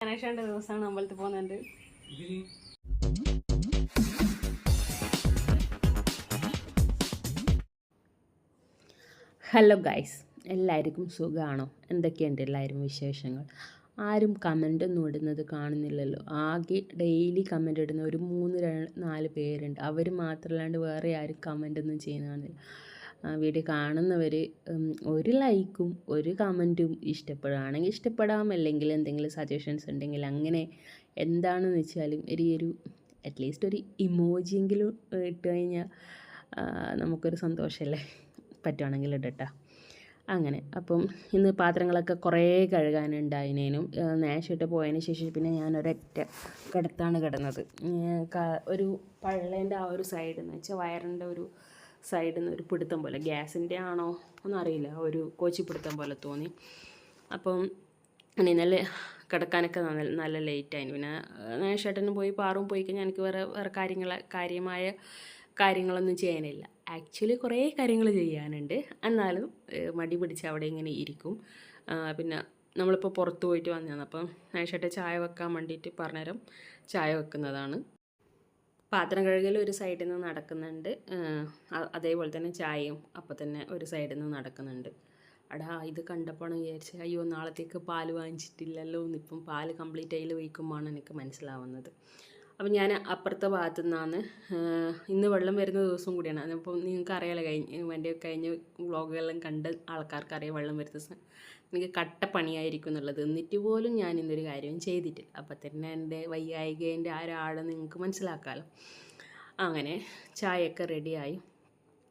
ഗണേശന്റെ ദിവസമാണ് അമ്പലത്തിൽ പോകുന്നുണ്ട് ഹലോ ഗൈസ് എല്ലാവർക്കും സുഖമാണോ? എന്തൊക്കെയുണ്ട് എല്ലാവരും വിശേഷങ്ങൾ? ആരും കമന്റ് ഒന്നും ഇടുന്നത് കാണുന്നില്ലല്ലോ. ആകെ ഡെയിലി കമന്റ് ഇടുന്ന ഒരു മൂന്ന് നാല് പേരുണ്ട്. അവർ മാത്രമല്ലാണ്ട് വേറെ ആരും കമന്റ് ഒന്നും ചെയ്യുന്ന വീഡിയോ കാണുന്നവർ ഒരു ലൈക്കും ഒരു കമന്റും ഇഷ്ടപ്പെടുകയാണെങ്കിൽ ഇഷ്ടപ്പെടാം. അല്ലെങ്കിൽ എന്തെങ്കിലും സജഷൻസ് ഉണ്ടെങ്കിൽ അങ്ങനെ എന്താണെന്ന് വെച്ചാലും ഒരു ഒരു അറ്റ്ലീസ്റ്റ് ഒരു ഇമോജിയെങ്കിലും ഇട്ട് കഴിഞ്ഞാൽ ആ, നമുക്കൊരു സന്തോഷമല്ലേ പറ്റുവാണെങ്കിൽ ഇടട്ടാ. അങ്ങനെ. അപ്പം ഇന്ന് പാത്രങ്ങളൊക്കെ കുറേ കഴുകാനുണ്ടായതിനേനും നേഷിട്ട് പോയതിന് ശേഷം പിന്നെ ഞാൻ ഒരൊറ്റ കിടത്താണ് കിടന്നത്. ഒരു പള്ളേന്റെ ആ ഒരു സൈഡ് എന്ന് വെച്ചാൽ വയറിന്റെ ഒരു സൈഡിൽ നിന്ന് ഒരു പിടുത്തം പോലെ ഗ്യാസിന്റെ ആണോ ഒന്നും അറിയില്ല ഒരു കോച്ചി പിടുത്തം പോലെ തോന്നി. അപ്പം ഇന്നലെ കിടക്കാനൊക്കെ നല്ല നല്ല ലേറ്റായി പിന്നെ നേഷേട്ടനും പോയി പാറും പോയി കഴിഞ്ഞാൽ എനിക്ക് വേറെ വേറെ കാര്യങ്ങൾ കാര്യമായ കാര്യങ്ങളൊന്നും ചെയ്യാനില്ല. ആക്ച്വലി കുറേ കാര്യങ്ങൾ ചെയ്യാനുണ്ട്. എന്നാലും മടി പിടിച്ച് അവിടെ ഇങ്ങനെ ഇരിക്കും. പിന്നെ നമ്മളിപ്പോൾ പുറത്ത് പോയിട്ട് വന്നതാണ്. അപ്പം നേഷേട്ടൻ ചായ വെക്കാൻ വേണ്ടിയിട്ട് പറഞ്ഞേരം ചായ വെക്കുന്നതാണ്. പാത്രം കഴുകൽ ഒരു സൈഡിൽ നിന്ന് നടക്കുന്നുണ്ട്. അതേപോലെ തന്നെ ചായയും അപ്പം തന്നെ ഒരു സൈഡിൽ നിന്ന് നടക്കുന്നുണ്ട്. അടാ ഇത് കണ്ടപ്പോഴാണ് വിചാരിച്ചത് അയ്യോ നാളത്തേക്ക് പാൽ വാങ്ങിച്ചിട്ടില്ലല്ലോ എന്നിപ്പം പാൽ കംപ്ലീറ്റ് ആയി വയ്ക്കുമ്പോഴാണ് എനിക്ക് മനസ്സിലാവുന്നത്. അപ്പം ഞാൻ അപ്പുറത്തെ ഭാഗത്തു നിന്നാണ് ഇന്ന് വെള്ളം വരുന്ന ദിവസം കൂടിയാണ്. അതിപ്പം നിങ്ങൾക്ക് അറിയാലോ കഴിഞ്ഞ എന്റെ കഴിഞ്ഞ വ്ളോഗുകളെല്ലാം കണ്ട് ആൾക്കാർക്ക് അറിയാം വെള്ളം വരുന്ന എനിക്ക് കട്ട പണിയായിരിക്കും എന്നുള്ളത്. എന്നിട്ട് പോലും ഞാൻ ഇന്നൊരു കാര്യവും ചെയ്തിട്ടില്ല. അപ്പം തന്നെ എന്റെ വയ്യായികേന്റെ ആരാളെ നിങ്ങൾക്ക് മനസ്സിലാക്കാമല്ലോ അങ്ങനെ ചായയൊക്കെ റെഡിയായി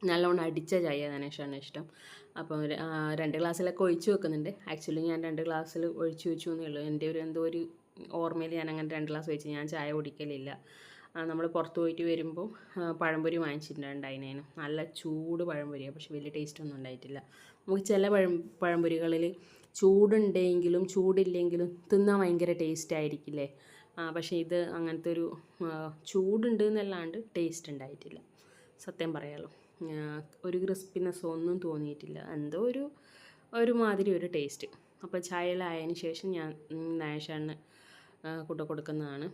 നല്ലോണം അടിച്ച ചായ ധനേഷാണ് ഇഷ്ടം. അപ്പം രണ്ട് ഗ്ലാസ്സിലൊക്കെ ഒഴിച്ച് വെക്കുന്നുണ്ട്. ആക്ച്വലി ഞാൻ രണ്ട് ഗ്ലാസ്സിൽ ഒഴിച്ച് വെച്ചു എന്നേ ഉള്ളൂ. എന്റെ ഒരു എന്തോ ഒരു ഓർമ്മയിൽ ഞാൻ അങ്ങനെ രണ്ട് ഗ്ലാസ് വെച്ച് ഞാൻ ചായ കുടിക്കലില്ല. നമ്മൾ പുറത്ത് പോയിട്ട് വരുമ്പോൾ പഴംപൊരി പഴംപൊരി വാങ്ങിച്ചിട്ടുണ്ടായിരുന്നു നല്ല ചൂട് പഴംപൊരിയാണ് പക്ഷെ വലിയ ടേസ്റ്റ് ഒന്നും ഉണ്ടായിട്ടില്ല. നമുക്ക് ചില പഴം പഴംപൊരികളിൽ ചൂടുണ്ടെങ്കിലും ചൂടില്ലെങ്കിലും തിന്നാൻ ഭയങ്കര ടേസ്റ്റ് ആയിരിക്കില്ലേ? പക്ഷേ ഇത് അങ്ങനത്തെ ഒരു ചൂടുണ്ട് എന്നല്ലാണ്ട് ടേസ്റ്റ് ഉണ്ടായിട്ടില്ല. സത്യം പറയാലോ. ഒരു ക്രിസ്പിനെസ് ഒന്നും തോന്നിയിട്ടില്ല. എന്തോ ഒരു ഒരു മാതിരി ഒരു ടേസ്റ്റ് അപ്പോൾ ചായയിലായതിന് ശേഷം ഞാൻ നാഷാണ് കൂട്ട കൊടുക്കുന്നതാണ്.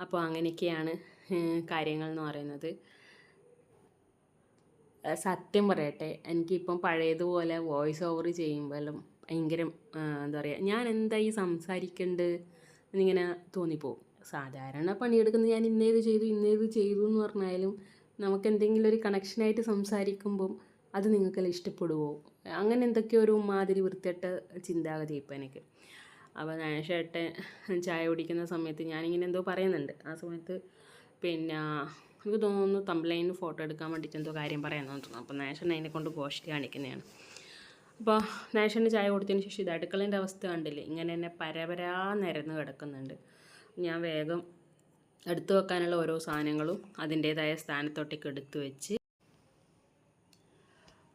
അപ്പോൾ അങ്ങനെയൊക്കെയാണ് കാര്യങ്ങൾ എന്ന് പറയുന്നത്. സത്യം പറയട്ടെ എനിക്കിപ്പം പഴയതുപോലെ വോയിസ് ഓവർ ചെയ്യുമ്പോഴും ഭയങ്കര എന്താ പറയുക ഞാൻ എന്താ ഈ സംസാരിക്കേണ്ടത് എന്നിങ്ങനെ തോന്നിപ്പോവും. സാധാരണ പണിയെടുക്കുന്നത് ഞാൻ ഇന്നേത് ചെയ്തു ഇന്നേത് ചെയ്തു എന്ന് പറഞ്ഞാലും നമുക്ക് എന്തെങ്കിലും ഒരു കണക്ഷനായിട്ട് സംസാരിക്കുമ്പം അത് നിങ്ങൾക്കെല്ലാം ഇഷ്ടപ്പെടുമോ അങ്ങനെ എന്തൊക്കെയോ ഒരു മാതിരി വൃത്തിയിട്ട ചിന്താഗതി ഇപ്പം എനിക്ക്. അപ്പോൾ നാഷേട്ടൻ ചായ കുടിക്കുന്ന സമയത്ത് ഞാനിങ്ങനെ എന്തോ പറയുന്നുണ്ട്. ആ സമയത്ത് പിന്നെ എനിക്ക് തോന്നുന്നു തമ്പ്ലൈനിന് ഫോട്ടോ എടുക്കാൻ വേണ്ടിയിട്ട് എന്തോ കാര്യം പറയാൻ തോന്നുന്നു. അപ്പോൾ നാഷൻ അതിനെ കൊണ്ട് ഗോഷ്ടി കാണിക്കുന്നതാണ്. അപ്പോൾ നാഷന് ചായ കൊടുത്തതിന് ശേഷം ഇത് അടുക്കളേന്റെ അവസ്ഥ കണ്ടില്ലേ? ഇങ്ങനെ തന്നെ പരപരാ നിരന്ന് കിടക്കുന്നുണ്ട്. ഞാൻ വേഗം എടുത്തു വെക്കാനുള്ള ഓരോ സാധനങ്ങളും അതിന്റേതായ സ്ഥാനത്തോട്ടേക്ക് എടുത്തു വെച്ച്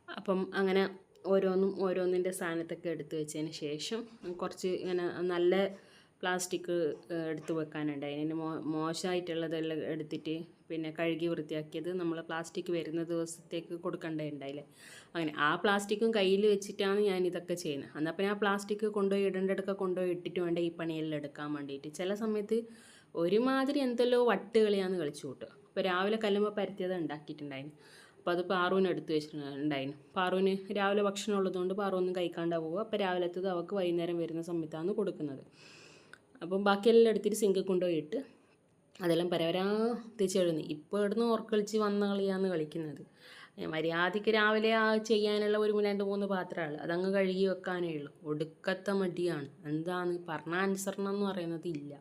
അപ്പം അങ്ങനെ ഓരോന്നും ഓരോന്നിന്റെ സ്ഥാനത്തൊക്കെ എടുത്തു വെച്ചതിന് ശേഷം കുറച്ച് ഇങ്ങനെ നല്ല പ്ലാസ്റ്റിക് എടുത്തു വെക്കാനുണ്ട് അതിന് മോ മോശമായിട്ടുള്ളതെല്ലാം എടുത്തിട്ട് പിന്നെ കഴുകി വൃത്തിയാക്കിയത് നമ്മൾ പ്ലാസ്റ്റിക് വരുന്ന ദിവസത്തേക്ക് കൊടുക്കേണ്ടതുണ്ടായില്ലേ അങ്ങനെ ആ പ്ലാസ്റ്റിക്കും കയ്യിൽ വെച്ചിട്ടാണ് ഞാൻ ഇതൊക്കെ ചെയ്യുന്നത്. എന്നാൽ പിന്നെ ആ പ്ലാസ്റ്റിക് കൊണ്ടുപോയി ഇടേണ്ടടുക്ക കൊണ്ടുപോയി ഇട്ടിട്ട് വേണ്ട ഈ പണിയെല്ലാം എടുക്കാൻ വേണ്ടിയിട്ട്. ചില സമയത്ത് ഒരുമാതിരി എന്തെല്ലോ വട്ടുകളിയാന്ന് കളിച്ചു കൂട്ടുക. അപ്പോൾ രാവിലെ കല്ലുമ്പോൾ പരത്തിയത് ഉണ്ടാക്കിയിട്ടുണ്ടായിരുന്നു. അപ്പോൾ അത് പാറുവിന് എടുത്ത് വെച്ചിട്ടുണ്ടായിരുന്നു. പാറുവിന് രാവിലെ ഭക്ഷണം ഉള്ളതുകൊണ്ട് പാറുവൊന്നും കഴിക്കാണ്ടാ പോവുക. അപ്പോൾ രാവിലത്തത് അവൾക്ക് വൈകുന്നേരം വരുന്ന സമയത്താണ് കൊടുക്കുന്നത്. അപ്പം ബാക്കിയെല്ലാം എടുത്തിട്ട് സിങ്കിൽ കൊണ്ടുപോയി ഇട്ട് അതെല്ലാം പരവരാ തേച്ചെഴുന്നി ഇപ്പോൾ ഇവിടുന്ന് ഓർക്കളിച്ച് വന്ന കളിയാണ് കളിക്കുന്നത്. മര്യാദയ്ക്ക് രാവിലെ ആ ചെയ്യാനുള്ള ഒരു രണ്ട് മൂന്ന് പാത്രമാണ്. അതങ്ങ് കഴുകി വെക്കാനേ ഉള്ളൂ. ഒടുക്കത്തെ മടിയാണ്. എന്താണ്? പറഞ്ഞ അനുസരണം എന്ന് പറയുന്നത് ഇല്ല.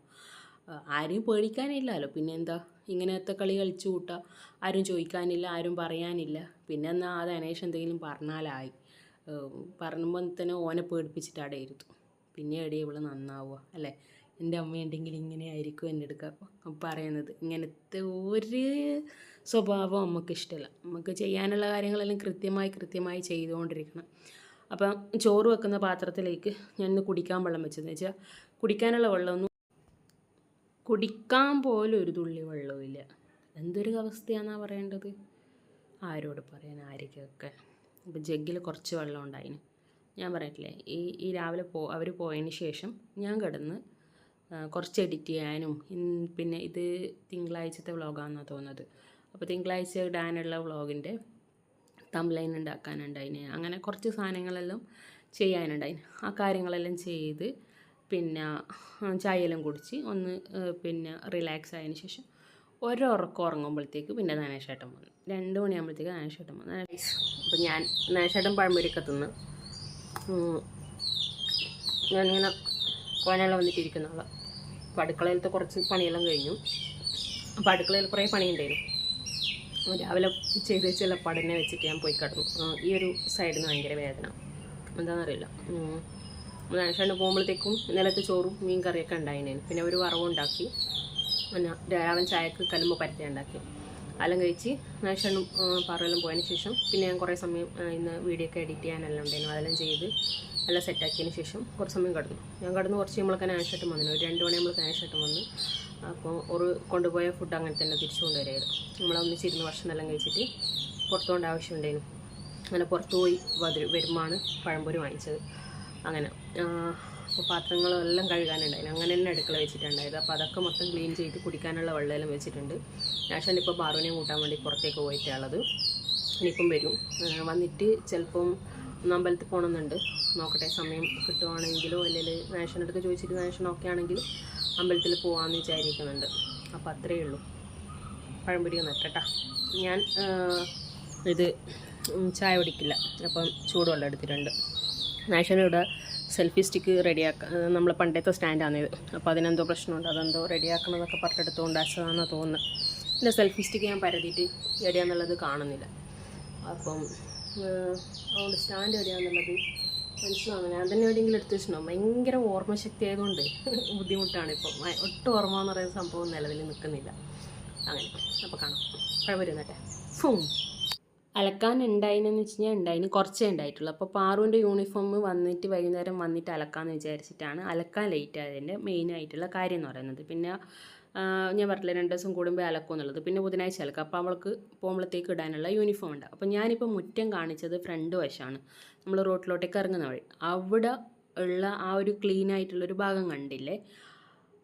ആരും പേടിക്കാനില്ലല്ലോ. പിന്നെ എന്താ ഇങ്ങനത്തെ കളി കളിച്ചു കൂട്ടാ. ആരും ചോദിക്കാനില്ല ആരും പറയാനില്ല. പിന്നെ എന്നാൽ അത് അനേഷ് എന്തെങ്കിലും പറഞ്ഞാലായി. പറയുമ്പോൾ തന്നെ ഓനെ പേടിപ്പിച്ചിട്ട് അവിടെ ഇരുത്തും പിന്നെ എവിടെ ഇവൾ നന്നാവുക അല്ലേ? എന്റെ അമ്മയുണ്ടെങ്കിൽ ഇങ്ങനെ ആയിരിക്കും എന്റെ അടുക്ക പറയുന്നത്. ഇങ്ങനത്തെ ഒരു സ്വഭാവം നമുക്ക് ഇഷ്ടമല്ല നമുക്ക് ചെയ്യാനുള്ള കാര്യങ്ങളെല്ലാം കൃത്യമായി കൃത്യമായി ചെയ്തുകൊണ്ടിരിക്കണം. അപ്പം ചോറ് വെക്കുന്ന പാത്രത്തിലേക്ക് ഞാൻ കുടിക്കാൻ വെള്ളം വെച്ചതെന്ന് വെച്ചാൽ കുടിക്കാനുള്ള വെള്ളമൊന്നും കുടിക്കാൻ പോലും ഒരു തുള്ളി വെള്ളമില്ല എന്തൊരു അവസ്ഥയാണെന്നാണ് പറയേണ്ടത്? ആരോട് പറയാൻ? ആരൊക്കെയൊക്കെ? അപ്പം ജഗ്ഗിൽ കുറച്ച് വെള്ളം ഉണ്ടായിന്. ഞാൻ പറയട്ടില്ലേ ഈ ഈ രാവിലെ പോ അവർ പോയതിന് ശേഷം ഞാൻ കിടന്ന് കുറച്ച് എഡിറ്റ് ചെയ്യാനും പിന്നെ ഇത് തിങ്കളാഴ്ചത്തെ വ്ളോഗാണെന്നാണ് തോന്നുന്നത്. അപ്പോൾ തിങ്കളാഴ്ച ഇടാനുള്ള വ്ളോഗിന്റെ തംലൈൻ ഉണ്ടാക്കാനുണ്ടായിന് അങ്ങനെ കുറച്ച് സാധനങ്ങളെല്ലാം ചെയ്യാനുണ്ടായിന്. ആ കാര്യങ്ങളെല്ലാം ചെയ്ത് പിന്നെ ചായയെല്ലാം കുടിച്ച് ഒന്ന് പിന്നെ റിലാക്സ് ആയതിന് ശേഷം ഒരുറക്കം ഉറങ്ങുമ്പോഴത്തേക്ക് പിന്നെ നാനേശേട്ടൻ വന്നു. രണ്ട് മണിയാകുമ്പോഴത്തേക്ക് നാനേശേട്ടൻ വന്നു. അപ്പോൾ ഞാൻ നാനേശേട്ടൻ പഴമ്പൊരിക്കത്തുനിന്ന്. ഞാനിങ്ങനെ കോനെല്ലാം വന്നിട്ടിരിക്കുന്ന ആളാണ് അപ്പോൾ അടുക്കളയിലത്തെ കുറച്ച് പണിയെല്ലാം കഴിഞ്ഞു. അപ്പോൾ അടുക്കളയിൽ കുറേ പണിയുണ്ടായിരുന്നു. രാവിലെ ചെയ്ത് വെച്ചുള്ള പടനെ വെച്ചിട്ട് ഞാൻ പോയി കിടന്നു. ഈ ഒരു സൈഡിൽ നിന്ന് ഭയങ്കര വേദന. എന്താണെന്നറിയില്ല നാശാണ്ട് പോകുമ്പോഴത്തേക്കും നിലത്ത് ചോറും മീൻ കറിയൊക്കെ ഉണ്ടായിരുന്നു പിന്നെ ഒരു വറവുണ്ടാക്കി പിന്നെ രാവിലെ ചായക്ക് കലുമ്പ് പരത്തി ഉണ്ടാക്കി. അലം കഴിച്ച് നാശാണ്ടും പാറയെല്ലാം പോയതിന് ശേഷം പിന്നെ ഞാൻ കുറേ സമയം ഇന്ന് വീഡിയോ ഒക്കെ എഡിറ്റ് ചെയ്യാനെല്ലാം ഉണ്ടായിരുന്നു. അതെല്ലാം ചെയ്ത് എല്ലാം സെറ്റാക്കിയതിന് ശേഷം കുറച്ച് സമയം കടന്നു. ഞാൻ കടന്ന് കുറച്ച് നമ്മളൊക്കെ നാശായിട്ടും വന്നു. ഒരു രണ്ട് മണി നമ്മൾ നാശായിട്ടും വന്ന്. അപ്പോൾ ഒരു കൊണ്ടുപോയ ഫുഡ് അങ്ങനെ തന്നെ തിരിച്ചു കൊണ്ടുവരായിരുന്നു. നമ്മളൊന്നിച്ചിരുന്ന് ഭക്ഷണം എല്ലാം കഴിച്ചിട്ട് പുറത്തുകൊണ്ട് ആവശ്യമുണ്ടായിരുന്നു. അങ്ങനെ പുറത്തു പോയി വരു വരുമാണ് പഴംപൊരി വാങ്ങിച്ചത്. അങ്ങനെ അപ്പോൾ പാത്രങ്ങളെല്ലാം കഴുകാനുണ്ടായിരുന്നു. അങ്ങനെ തന്നെ അടുക്കള വെച്ചിട്ടുണ്ടായത് അപ്പോൾ അതൊക്കെ മൊത്തം ക്ലീൻ ചെയ്ത് കുടിക്കാനുള്ള വെള്ളമെല്ലാം വെച്ചിട്ടുണ്ട്. നാഷൻ ഇപ്പോൾ ബാറുവിനെ കൂട്ടാൻ വേണ്ടി പുറത്തേക്ക് പോയിട്ടുള്ളത് ഇനിയിപ്പം വരും. വന്നിട്ട് ചിലപ്പം ഒന്ന് അമ്പലത്തിൽ പോകണമെന്നുണ്ട്. നോക്കട്ടെ സമയം കിട്ടുവാണെങ്കിലോ അല്ലെങ്കിൽ നാഷന്റെ അടുത്ത് ചോദിച്ചിട്ട് നാഷൻ ഓക്കെ ആണെങ്കിൽ അമ്പലത്തിൽ പോകാമെന്ന് വിചാരിക്കുന്നുണ്ട്. അപ്പോൾ അത്രയേ ഉള്ളൂ. പഴംപൊരി നട്ടട്ടാ ഞാൻ ഇത് ചായ കുടിക്കില്ല. അപ്പം ചൂടുവെള്ളം എടുത്തിട്ടുണ്ട്. നാഷനിവിടെ സെൽഫി സ്റ്റിക്ക് റെഡിയാക്കാം നമ്മൾ പണ്ടത്തെ സ്റ്റാൻഡാണ് ഇത്. അപ്പോൾ അതിനെന്തോ പ്രശ്നമുണ്ട്. അതെന്തോ റെഡിയാക്കണമെന്നൊക്കെ പറഞ്ഞെടുത്തുകൊണ്ട് അച്ഛനാണെന്ന് തോന്നുന്നത് പിന്നെ സെൽഫി സ്റ്റിക്ക് ഞാൻ പരതിയിട്ട് എവിടെയാണെന്നുള്ളത് കാണുന്നില്ല. അപ്പം അതുകൊണ്ട് സ്റ്റാൻഡ് എവിടെയാണെന്നുള്ളത് മനസ്സിലാവുന്നു ഞാൻ തന്നെ എവിടെയെങ്കിലും എടുത്തു വെച്ചിട്ടുണ്ടോ? ഭയങ്കര ഓർമ്മശക്തി ആയതുകൊണ്ട് ബുദ്ധിമുട്ടാണ് ഇപ്പം. ഒട്ടും ഓർമ്മ എന്ന് പറയുന്ന സംഭവം നിലവിൽ നിൽക്കുന്നില്ല. അങ്ങനെ. അപ്പോൾ കാണാം. കുഴപ്പമില്ലെന്നട്ടെ ഫും. അലക്കാൻ ഉണ്ടായിനെന്ന് വെച്ച് കഴിഞ്ഞാൽ ഉണ്ടായിന് കുറച്ചേ ഉണ്ടായിട്ടുള്ളൂ. അപ്പോൾ പാറുവിന്റെ യൂണിഫോം വന്നിട്ട് വൈകുന്നേരം വന്നിട്ട് അലക്കാമെന്ന് വിചാരിച്ചിട്ടാണ് അലക്കാൻ ലേറ്റ് ആയതിന്റെ മെയിൻ ആയിട്ടുള്ള കാര്യം എന്ന് പറയുന്നത്. പിന്നെ ഞാൻ പറഞ്ഞില്ല രണ്ട് ദിവസം കൂടുമ്പോൾ അലക്കും എന്നുള്ളത്. പിന്നെ ബുധനാഴ്ച അലക്കും. അപ്പോൾ അവൾക്ക് പോകുമ്പോഴത്തേക്ക് ഇടാനുള്ള യൂണിഫോം ഉണ്ട്. അപ്പോൾ ഞാനിപ്പോൾ മുറ്റം കാണിച്ചത് ഫ്രണ്ട് വശമാണ് നമ്മൾ റോട്ടിലോട്ടേക്ക് ഇറങ്ങുന്ന വഴി. അവിടെ ഉള്ള ആ ഒരു ക്ലീൻ ആയിട്ടുള്ളൊരു ഭാഗം കണ്ടില്ലേ?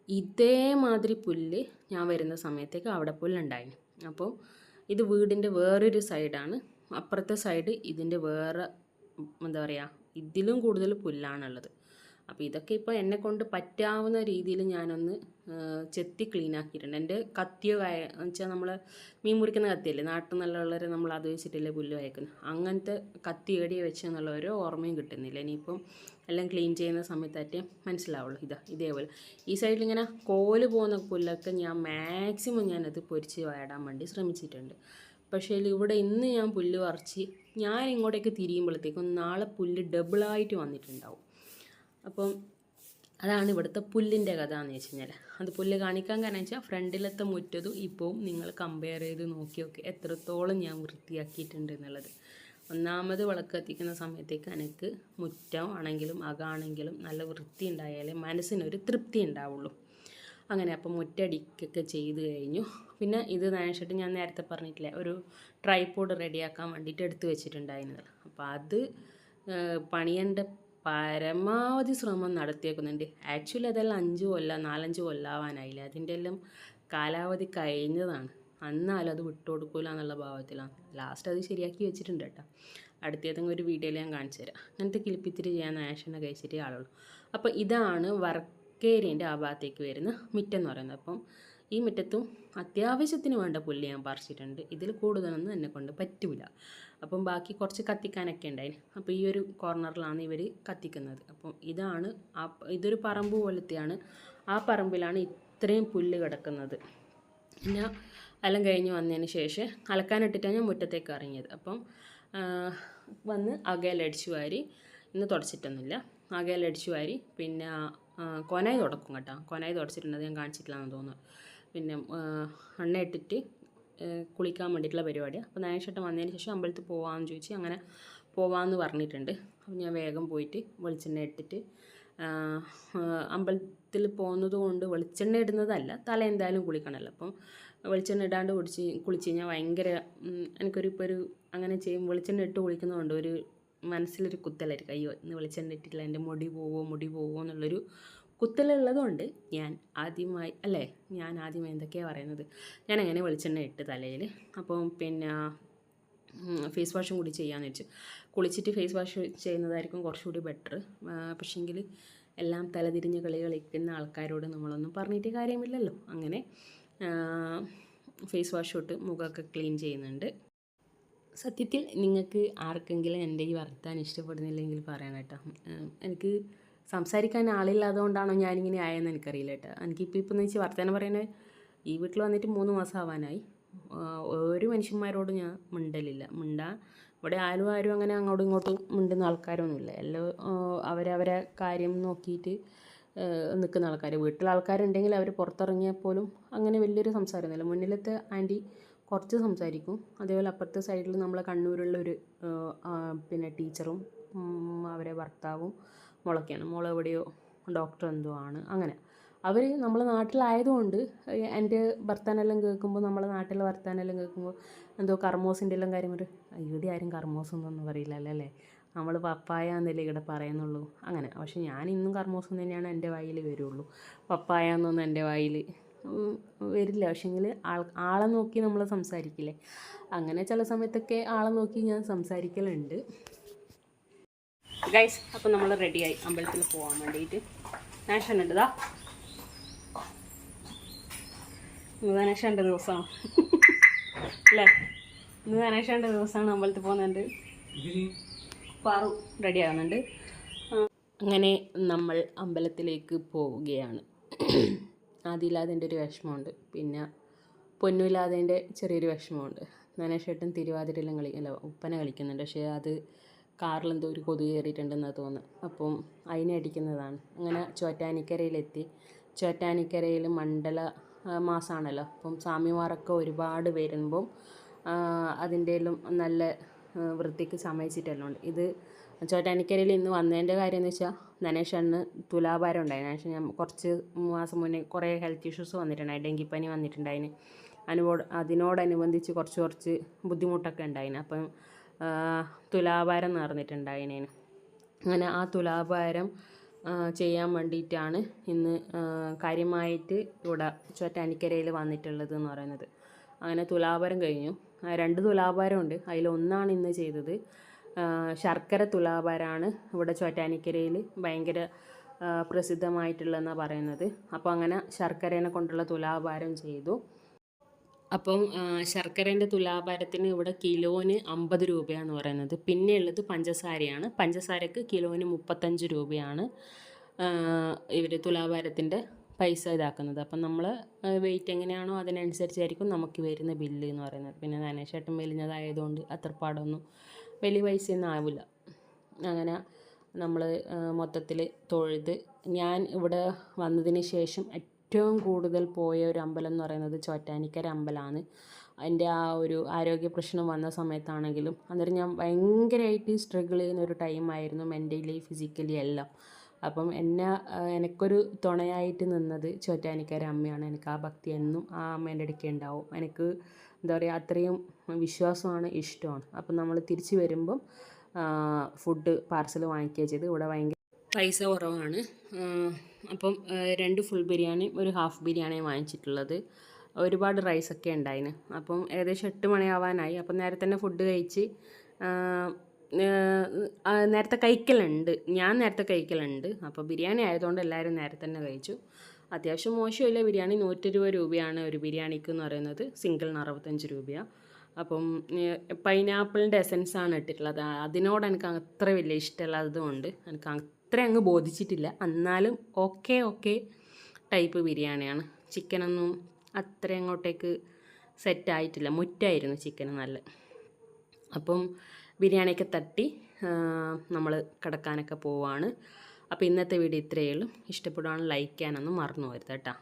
ഇതേമാതിരി പുല്ല് ഞാൻ വരുന്ന സമയത്തേക്ക് അവിടെ പുല്ലുണ്ടായി അപ്പോൾ ഇത് വീടിന്റെ വേറൊരു സൈഡാണ് അപ്പുറത്തെ സൈഡ് ഇതിന്റെ വേറെ എന്താ പറയുക ഇതിലും കൂടുതൽ പുല്ലാണുള്ളത്. അപ്പോൾ ഇതൊക്കെ ഇപ്പോൾ എന്നെ കൊണ്ട് പറ്റാവുന്ന രീതിയിൽ ഞാനൊന്ന് ചെത്തി ക്ലീൻ ആക്കിയിട്ടുണ്ട്. എന്റെ കത്തിയോ കായ വെച്ചാൽ നമ്മൾ മീൻ മുറിക്കുന്ന കത്തിയല്ലേ? നാട്ടിൽ നിന്നുള്ളവർ നമ്മൾ അത് വെച്ചിട്ടില്ലേ പുല്ല് വയക്കുന്നത്. അങ്ങനത്തെ കത്തി ഏടി വെച്ചെന്നുള്ള ഒരു ഓർമ്മയും കിട്ടുന്നില്ല. ഇനിയിപ്പം എല്ലാം ക്ലീൻ ചെയ്യുന്ന സമയത്തായിട്ട് മനസ്സിലാവുള്ളൂ. ഇതാ ഇതേപോലെ. ഈ സൈഡിൽ ഇങ്ങനെ കോൽ പോകുന്ന പുല്ലൊക്കെ ഞാൻ മാക്സിമം ഞാനത് പൊരിച്ച് വാടാൻ വേണ്ടി ശ്രമിച്ചിട്ടുണ്ട്. പക്ഷേ ഇവിടെ ഇന്ന് ഞാൻ പുല്ല് പറിച്ച് ഞാൻ ഇങ്ങോട്ടേക്ക് തിരിയുമ്പോഴത്തേക്കും നാളെ പുല്ല് ഡബിളായിട്ട് വന്നിട്ടുണ്ടാവും. അപ്പം അതാണ് ഇവിടുത്തെ പുല്ലിന്റെ കഥ എന്ന് വെച്ച് കഴിഞ്ഞാൽ അത് പുല്ല് കാണിക്കാൻ കാരണം വെച്ചാൽ ഫ്രണ്ടിലത്തെ മുറ്റതും ഇപ്പവും നിങ്ങൾ കമ്പയർ ചെയ്ത് നോക്കി നോക്കി എത്രത്തോളം ഞാൻ വൃത്തിയാക്കിയിട്ടുണ്ട് എന്നുള്ളത്. ഒന്നാമത് വിളക്ക് കത്തിക്കുന്ന സമയത്തേക്ക് എനിക്ക് മുറ്റം ആണെങ്കിലും അകാണെങ്കിലും നല്ല വൃത്തി ഉണ്ടായാലേ മനസ്സിനൊരു തൃപ്തി ഉണ്ടാവുള്ളൂ. അങ്ങനെ അപ്പം മുറ്റടിക്കൊക്കെ ചെയ്ത് കഴിഞ്ഞു. പിന്നെ ഇത് നനച്ചിട്ട് ഞാൻ നേരത്തെ പറഞ്ഞിട്ടില്ലേ ഒരു ട്രൈപോഡ് റെഡിയാക്കാൻ വേണ്ടിയിട്ട് എടുത്ത് വെച്ചിട്ടുണ്ടായിരുന്നത്. അപ്പോൾ അത് പണിയേണ്ട പരമാവധി ശ്രമം നടത്തിയേക്കുന്നുണ്ട്. ആക്ച്വലി അതെല്ലാം അഞ്ച് കൊല്ലം നാലഞ്ച് കൊല്ലാവാനായില്ല? അതിന്റെ എല്ലാം കാലാവധി കഴിഞ്ഞതാണ്. എന്നാലും അത് വിട്ടുകൊടുക്കില്ല എന്നുള്ള ഭാവത്തിലാണ്. ലാസ്റ്റ് അത് ശരിയാക്കി വെച്ചിട്ടുണ്ട് കേട്ടോ. അടുത്തേതെങ്കിലും ഒരു വീഡിയോയിൽ ഞാൻ കാണിച്ചു തരാം. അങ്ങനത്തെ കിളിപ്പിത്തിരി ചെയ്യാൻ ആഷനെ കഴിച്ചിട്ടേ ആളുള്ളൂ. അപ്പോൾ ഇതാണ് വർക്കേരിയന്റെ ആ ഭാഗത്തേക്ക് വരുന്ന മുറ്റം എന്ന് പറയുന്നത്. അപ്പം ഈ മുറ്റത്തും അത്യാവശ്യത്തിന് വേണ്ട പുല്ല് ഞാൻ പറിച്ചിട്ടുണ്ട്. ഇതിൽ കൂടുതലൊന്നും എന്നെ കൊണ്ട് പറ്റില്ല അപ്പം ബാക്കി കുറച്ച് കത്തിക്കാനൊക്കെ ഉണ്ടായിന് അപ്പോൾ ഈ ഒരു കോർണറിലാണ് ഇവർ കത്തിക്കുന്നത്. അപ്പം ഇതാണ് ആ ഇതൊരു പറമ്പ് പോലത്തെയാണ്. ആ പറമ്പിലാണ് ഇത്രയും പുല്ല് കിടക്കുന്നത്. പിന്നെ എല്ലാം കഴിഞ്ഞ് വന്നതിന് ശേഷം അലക്കാനിട്ടിട്ടാണ് ഞാൻ മുറ്റത്തേക്ക് ഇറങ്ങിയത്. അപ്പം വന്ന് അകയിലടിച്ചു വാരി ഇന്ന് തുടച്ചിട്ടൊന്നുമില്ല. അകയിലടിച്ചു വാരി പിന്നെ കൊനായി തുടക്കും കേട്ടോ. കൊനായി തുടച്ചിട്ടുണ്ട് അത് ഞാൻ കാണിച്ചിട്ടില്ലാന്ന് തോന്നുന്നു. പിന്നെ ആ, എണ്ണ ഇട്ടിട്ട് കുളിക്കാൻ വേണ്ടിയിട്ടുള്ള പരിപാടി അപ്പോൾ നായശേട്ടൻ വന്നതിന് ശേഷം അമ്പലത്തിൽ പോകാമെന്ന് ചോദിച്ച് അങ്ങനെ പോവാമെന്ന് പറഞ്ഞിട്ടുണ്ട്. അപ്പോൾ ഞാൻ വേഗം പോയിട്ട് വെളിച്ചെണ്ണ ഇട്ടിട്ട് അമ്പലത്തിൽ പോകുന്നത് കൊണ്ട് വെളിച്ചെണ്ണ ഇടുന്നതല്ല തല എന്തായാലും കുളിക്കണമല്ലോ. അപ്പം വെളിച്ചെണ്ണ ഇടാണ്ട് കുടിച്ച് കുളിച്ച് കഴിഞ്ഞാൽ ഭയങ്കര എനിക്കൊരു ഇപ്പോൾ ഒരു അങ്ങനെ ചെയ്യും വെളിച്ചെണ്ണ ഇട്ട് കുളിക്കുന്നതുകൊണ്ട് ഒരു മനസ്സിലൊരു കുത്തലായിരിക്കും. അയ്യോ ഇന്ന് വെളിച്ചെണ്ണ ഇട്ടിട്ടില്ല എന്റെ മുടി പോവോ മുടി പോവോ എന്നുള്ളൊരു കുത്തലുള്ളതുകൊണ്ട് ഞാൻ ആദ്യമായി അല്ലേ? ഞാൻ ആദ്യമായി എന്തൊക്കെയാണ് പറയുന്നത്? ഞാൻ അങ്ങനെ വെളിച്ചെണ്ണ ഇട്ട് തലയിൽ. അപ്പം പിന്നെ ഫേസ് വാഷും കൂടി ചെയ്യാമെന്ന് വെച്ചു. കുളിച്ചിട്ട് ഫേസ് വാഷ് ചെയ്യുന്നതായിരിക്കും കുറച്ചുകൂടി ബെറ്റർ പക്ഷേങ്കിൽ എല്ലാം തലതിരിഞ്ഞ് കളി കളിക്കുന്ന ആൾക്കാരോട് നമ്മളൊന്നും പറഞ്ഞിട്ട് കാര്യമില്ലല്ലോ. അങ്ങനെ ഫേസ് വാഷ് ഇട്ട് മുഖമൊക്കെ ക്ലീൻ ചെയ്യുന്നുണ്ട്. സത്യത്തിൽ നിങ്ങൾക്ക് ആർക്കെങ്കിലും എന്റെ ഈ വർത്താൻ ഇഷ്ടപ്പെടുന്നില്ലെങ്കിൽ പറയണം കേട്ടോ. എനിക്ക് സംസാരിക്കാൻ ആളില്ലാത്തതുകൊണ്ടാണോ ഞാനിങ്ങനെ ആയെന്ന് എനിക്കറിയില്ല കേട്ടോ. എനിക്കിപ്പോൾ ഇപ്പം എന്ന് വെച്ചാൽ വർത്തമാനം പറയുന്നത് ഈ വീട്ടിൽ വന്നിട്ട് മൂന്ന് മാസം ആവാനായി. ഒരു മനുഷ്യന്മാരോട് ഞാൻ മിണ്ടലില്ല. മിണ്ടാ ഇവിടെ ആരും ആരും അങ്ങനെ അങ്ങോട്ടും ഇങ്ങോട്ടും മിണ്ടുന്ന ആൾക്കാരൊന്നുമില്ല. എല്ലാം അവരവരെ കാര്യം നോക്കിയിട്ട് നിൽക്കുന്ന ആൾക്കാർ വീട്ടിൽ ആൾക്കാരുണ്ടെങ്കിൽ അവർ പുറത്തിറങ്ങിയാൽ പോലും അങ്ങനെ വലിയൊരു സംസാരമൊന്നുമില്ല. മുന്നിലത്തെ ആന്റി കുറച്ച് സംസാരിക്കും. അതേപോലെ അപ്പുറത്തെ സൈഡിൽ നമ്മളെ കണ്ണൂരുള്ള ഒരു പിന്നെ ടീച്ചറും അവരെ ഭർത്താവും മോളൊക്കെയാണ് മുള എവിടെയോ ഡോക്ടർ എന്തോ ആണ്. അങ്ങനെ. അവർ നമ്മളെ നാട്ടിലായതുകൊണ്ട് എന്റെ വർത്താനെല്ലാം കേൾക്കുമ്പോൾ നമ്മളെ നാട്ടിലെ വർത്താനെല്ലാം കേൾക്കുമ്പോൾ എന്തോ കർമ്മോസിന്റെ എല്ലാം കാര്യം ഒരു ഇവിടെ ആരും കർമ്മോസ് എന്നൊന്നും പറയില്ലല്ലോ അല്ലേ നമ്മൾ പപ്പായ എന്നല്ലേ ഇവിടെ പറയുന്നുള്ളൂ. അങ്ങനെ. പക്ഷേ ഞാൻ ഇന്നും കർമ്മോസം തന്നെയാണ് എന്റെ വായിൽ വരുള്ളൂ. പപ്പായ എന്നൊന്നും എന്റെ വായിൽ വരില്ല. പക്ഷേങ്കിൽ ആൾ ആളെ നോക്കി നമ്മൾ സംസാരിക്കില്ലേ? അങ്ങനെ ചില സമയത്തൊക്കെ ആളെ നോക്കി ഞാൻ സംസാരിക്കലുണ്ട്. ഗൈസ് അപ്പം നമ്മൾ റെഡിയായി അമ്പലത്തിൽ പോകാൻ വേണ്ടിയിട്ട് നാഷൻ ഉണ്ട് ഇതാ ഇന്ന് രണ്ട് ദിവസമാണ് അല്ലേ? ഇന്ന് ഗണേശന്റെ ദിവസമാണ് അമ്പലത്തിൽ പോകുന്നുണ്ട്. പാറു റെഡി ആകുന്നുണ്ട് അങ്ങനെ നമ്മൾ അമ്പലത്തിലേക്ക് പോവുകയാണ്. ആദിലാതിന്റെ ഒരു വിഷമമുണ്ട്. പിന്നെ പൊന്നുമില്ലാതിന്റെ ചെറിയൊരു വിഷമമുണ്ട്. നനേഷേട്ടൻ തിരുവാതിരയിലും കളി അല്ല ഉപ്പന കളിക്കുന്നുണ്ട്. പക്ഷേ അത് കാറിലെന്തോ ഒരു കൊതുക് കയറിയിട്ടുണ്ടെന്ന് തോന്നുന്നു. അപ്പം അതിനെ അടിക്കുന്നതാണ്. അങ്ങനെ ചോറ്റാനിക്കരയിലെത്തി. ചോറ്റാനിക്കരയിൽ മണ്ഡല മാസമാണല്ലോ അപ്പം സ്വാമിമാരൊക്കെ ഒരുപാട് വരുമ്പം അതിന്റെ എല്ലാം നല്ല വൃത്തിക്ക് സമയിച്ചിട്ടെല്ലാം ഉണ്ട് ഇത് ചോറ്റാനിക്കരയിൽ ഇന്ന് വന്നതിന്റെ കാര്യം എന്ന് വെച്ചാൽ നനേഷ് അന്ന് തുലാഭാരം ഉണ്ടായി. നനേഷ് ഞാൻ കുറച്ച് മാസം മുന്നേ കുറേ ഹെൽത്ത് ഇഷ്യൂസ് വന്നിട്ടുണ്ടായി. ഡെങ്കിപ്പനി വന്നിട്ടുണ്ടായിന്. അതിനോട് അതിനോടനുബന്ധിച്ച് കുറച്ച് കുറച്ച് ബുദ്ധിമുട്ടൊക്കെ ഉണ്ടായിന്. അപ്പം തുലാഭാരം നേർന്നിട്ടുണ്ടായിനേന് അങ്ങനെ ആ തുലാഭാരം ചെയ്യാൻ വേണ്ടിയിട്ടാണ് ഇന്ന് കാര്യമായിട്ട് ഇവിടെ ചോറ്റാനിക്കരയിൽ വന്നിട്ടുള്ളത് എന്ന് പറയുന്നത്. അങ്ങനെ തുലാഭാരം കഴിഞ്ഞു. രണ്ട് തുലാഭാരമുണ്ട്. അതിലൊന്നാണ് ഇന്ന് ചെയ്തത്. ശർക്കര തുലാഭാരമാണ് ഇവിടെ ചോറ്റാനിക്കരയിൽ ഭയങ്കര പ്രസിദ്ധമായിട്ടുള്ളതെന്നാണ് പറയുന്നത്. അപ്പോൾ അങ്ങനെ ശർക്കരേനെ കൊണ്ടുള്ള തുലാഭാരം ചെയ്തു. അപ്പം ശർക്കരേന്റെ തുലാഭാരത്തിന് ഇവിടെ കിലോന് അമ്പത് രൂപയാണ് പറയുന്നത്. പിന്നെ ഉള്ളത് പഞ്ചസാരയാണ്. പഞ്ചസാരക്ക് കിലോന് മുപ്പത്തഞ്ച് രൂപയാണ് ഇവർ തുലാഭാരത്തിന്റെ പൈസ ഇതാക്കുന്നത്. അപ്പം നമ്മൾ വെയിറ്റ് എങ്ങനെയാണോ അതിനനുസരിച്ചായിരിക്കും നമുക്ക് വരുന്ന ബില്ല് എന്ന് പറയുന്നത്. പിന്നെ ധനേശേട്ടൻ മെലിഞ്ഞതായതുകൊണ്ട് അത്ര പാടൊന്നും വലിയ പൈസയൊന്നും ആവില്ല അങ്ങനെ നമ്മൾ മൊത്തത്തിൽ തൊഴുത് ഞാൻ ഇവിടെ വന്നതിന് ശേഷം ഏറ്റവും കൂടുതൽ പോയ ഒരു അമ്പലം എന്ന് പറയുന്നത് ചോറ്റാനിക്കര അമ്പലമാണ്. എന്റെ ആ ഒരു ആരോഗ്യ പ്രശ്നം വന്ന സമയത്താണെങ്കിലും അന്നേരം ഞാൻ ഭയങ്കരമായിട്ട് സ്ട്രഗിൾ ചെയ്യുന്ന ഒരു ടൈമായിരുന്നു മെന്റലി ഫിസിക്കലി എല്ലാം. അപ്പം എന്നെ എനിക്കൊരു തുണയായിട്ട് നിന്നത് ചോറ്റാനിക്കര അമ്മയാണ്. എനിക്ക് ആ ഭക്തി എന്നും ആ അമ്മേന്റെ അടുക്കെ ഉണ്ടാവും. എനിക്ക് എന്താ പറയുക അത്രയും വിശ്വാസമാണ് ഇഷ്ടമാണ്. അപ്പം നമ്മൾ തിരിച്ചു വരുമ്പം ഫുഡ് പാർസൽ വാങ്ങിക്കുക ചെയ്ത് ഇവിടെ ഭയങ്കര പൈസ കുറവാണ്. അപ്പം രണ്ട് ഫുൾ ബിരിയാണി ഒരു ഹാഫ് ബിരിയാണി വാങ്ങിച്ചിട്ടുള്ളത്. ഒരുപാട് റൈസൊക്കെ ഉണ്ടായിന്. അപ്പം ഏകദേശം എട്ട് മണിയാവാനായി. അപ്പം നേരത്തെ തന്നെ ഫുഡ് കഴിച്ച് നേരത്തെ കഴിക്കലുണ്ട്. ഞാൻ നേരത്തെ കഴിക്കലുണ്ട്. അപ്പോൾ ബിരിയാണി ആയതുകൊണ്ട് എല്ലാവരും നേരത്തെ തന്നെ കഴിച്ചു. അത്യാവശ്യം മോശമില്ല. ബിരിയാണി നൂറ്റി ഇരുപത് രൂപയാണ് ഒരു ബിരിയാണിക്ക് എന്ന് പറയുന്നത്. സിംഗിളിന് അറുപത്തഞ്ച് രൂപയാണ് അപ്പം പൈനാപ്പിളിന്റെ എസൻസ് ആണ് ഇട്ടിട്ടുള്ളത്. അതിനോട് എനിക്ക് അത്ര വലിയ ഇഷ്ടമല്ലാത്തതുകൊണ്ട് എനിക്ക് അത്ര അങ്ങ് ബോധിച്ചിട്ടില്ല. എന്നാലും ഓക്കെ ഓക്കെ ടൈപ്പ് ബിരിയാണിയാണ്. ചിക്കനൊന്നും അത്ര അങ്ങോട്ടേക്ക് സെറ്റായിട്ടില്ല മുറ്റായിരുന്നു ചിക്കൻ നല്ല. അപ്പം ബിരിയാണിയൊക്കെ തട്ടി നമ്മൾ കിടക്കാനൊക്കെ പോവാണ്. അപ്പോൾ ഇന്നത്തെ വീഡിയോ ഇത്രയേ ഉള്ളൂ. ഇഷ്ടപ്പെടുവാണെങ്കിൽ ലൈക്ക് ചെയ്യാനൊന്നും മറന്നു പോരുത് കേട്ടോ.